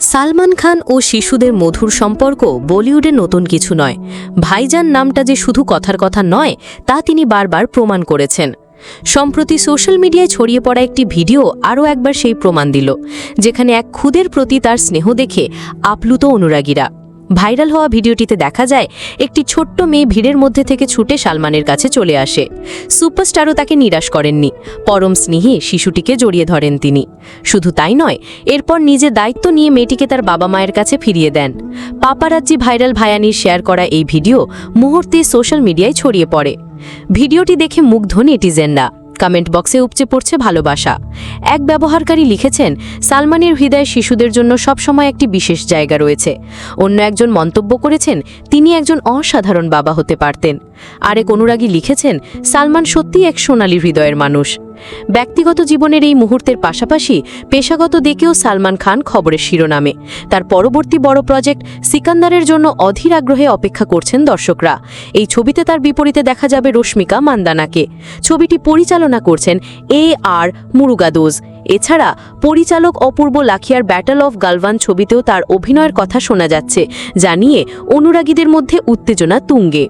সালমান খান ও শিশুদের মধুর সম্পর্ক বলিউডে নতুন কিছু নয়। ভাইজান নামটা যে শুধু কথার কথা নয়, তা তিনি বারবার প্রমাণ করেছেন। সম্প্রতি সোশ্যাল মিডিয়ায় ছড়িয়ে পড়া একটি ভিডিও আরও একবার সেই প্রমাণ দিল, যেখানে এক খুদের প্রতি তার স্নেহ দেখে আপ্লুত অনুরাগীরা। ভাইরাল হওয়া ভিডিওটিতে দেখা যায়, একটি ছোট্ট মেয়ে ভিড়ের মধ্যে থেকে ছুটে সালমানের কাছে চলে আসে। সুপারস্টারও তাকে নিরাশ করেননি। পরম স্নেহে শিশুটিকে জড়িয়ে ধরেন তিনি। শুধু তাই নয়, এরপর নিজে দায়িত্ব নিয়ে মেয়েটিকে তার বাবা মায়ের কাছে ফিরিয়ে দেন। পাপারাজ্জি ভাইরাল ভায়ানির শেয়ার করা এই ভিডিও মুহূর্তে সোশ্যাল মিডিয়ায় ছড়িয়ে পড়ে। ভিডিওটি দেখে মুগ্ধ নেটিজেনরা। কমেন্ট বক্সে উপচে পড়ছে ভালোবাসা। এক ব্যবহারকারী লিখেছেন, সালমানের হৃদয়ে শিশুদের জন্য সবসময় একটি বিশেষ জায়গা রয়েছে। অন্য একজন মন্তব্য করেছেন, তিনি একজন অসাধারণ বাবা হতে পারতেন। আরেক অনুরাগী লিখেছেন, সালমান সত্যি এক সোনালী হৃদয়ের মানুষ। ব্যক্তিগত জীবনের এই মুহূর্তের পাশাপাশি পেশাগত দিকেও সালমান খান খবরের শিরোনামে। তার পরবর্তী বড় প্রজেক্ট সিকান্দারের জন্য অধীর আগ্রহে অপেক্ষা করছেন দর্শকরা। এই ছবিতে তার বিপরীতে দেখা যাবে রশ্মিকা মান্দানাকে। ছবিটি পরিচালনা করছেন এ আর মুরুগাদোজ। এছাড়া পরিচালক অপূর্ব লাখিয়ার ব্যাটল অফ গালভান ছবিতেও তার অভিনয়ের কথা শোনা যাচ্ছে, যা নিয়ে অনুরাগীদের মধ্যে উত্তেজনা তুঙ্গে।